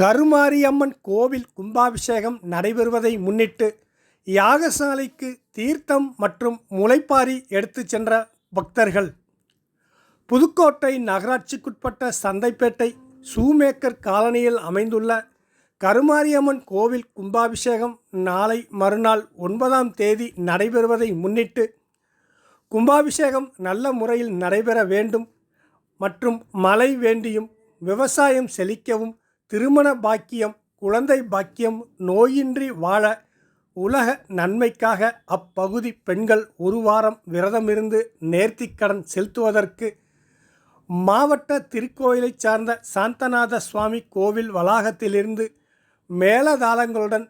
கருமாரியம்மன் கோவில் கும்பாபிஷேகம் நடைபெறுவதை முன்னிட்டு யாகசாலைக்கு தீர்த்தம் மற்றும் முளைப்பாரி எடுத்துச் சென்ற பக்தர்கள். புதுக்கோட்டை நகராட்சிக்குட்பட்ட சந்தைப்பேட்டை சூமேக்கர் காலனியில் அமைந்துள்ள கருமாரியம்மன் கோவில் கும்பாபிஷேகம் நாளை மறுநாள் ஒன்பதாம் தேதி நடைபெறுவதை முன்னிட்டு கும்பாபிஷேகம் நல்ல முறையில் நடைபெற வேண்டும் மற்றும் மழை வேண்டியும் விவசாயம் செழிக்கவும் திருமண பாக்கியம் குழந்தை பாக்கியம் நோயின்றி வாழ உலக நன்மைக்காக அப்பகுதி பெண்கள் ஒரு வாரம் விரதமிருந்து நேர்த்திக்கடன் செலுத்துவதற்கு மாவட்ட திருக்கோயிலைச் சார்ந்த சாந்தநாத சுவாமி கோவில் வளாகத்திலிருந்து மேளதாளங்களுடன்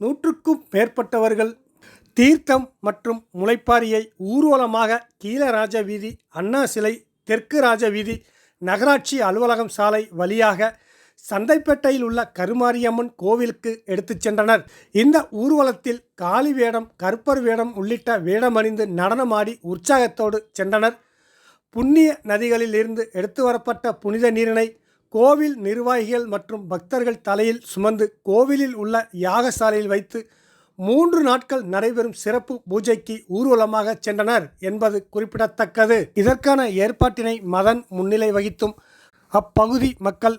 நூற்றுக்கும் மேற்பட்டவர்கள் தீர்த்தம் மற்றும் முளைப்பாரியை ஊர்வலமாக கீழராஜ வீதி அண்ணா சிலை தெற்கு ராஜ வீதி நகராட்சி அலுவலகம் சாலை வழியாக சந்தைப்பேட்டையில் உள்ள கருமாரியம்மன் கோவிலுக்கு எடுத்துச் சென்றனர். இந்த ஊர்வலத்தில் காளி வேடம் கருப்பர் வேடம் உள்ளிட்ட வேடமணிந்து நடனமாடி உற்சாகத்தோடு சென்றனர். புண்ணிய நதிகளில் இருந்து எடுத்து வரப்பட்ட புனித நீரினை கோவில் நிர்வாகிகள் மற்றும் பக்தர்கள் தலையில் சுமந்து கோவிலில் உள்ள யாகசாலையில் வைத்து மூன்று நாட்கள் நடைபெறும் சிறப்பு பூஜைக்கு ஊர்வலமாக சென்றனர் என்பது குறிப்பிடத்தக்கது. இதற்கான ஏற்பாட்டினை மதன் முன்னிலை வகித்தும் அப்பகுதி மக்கள்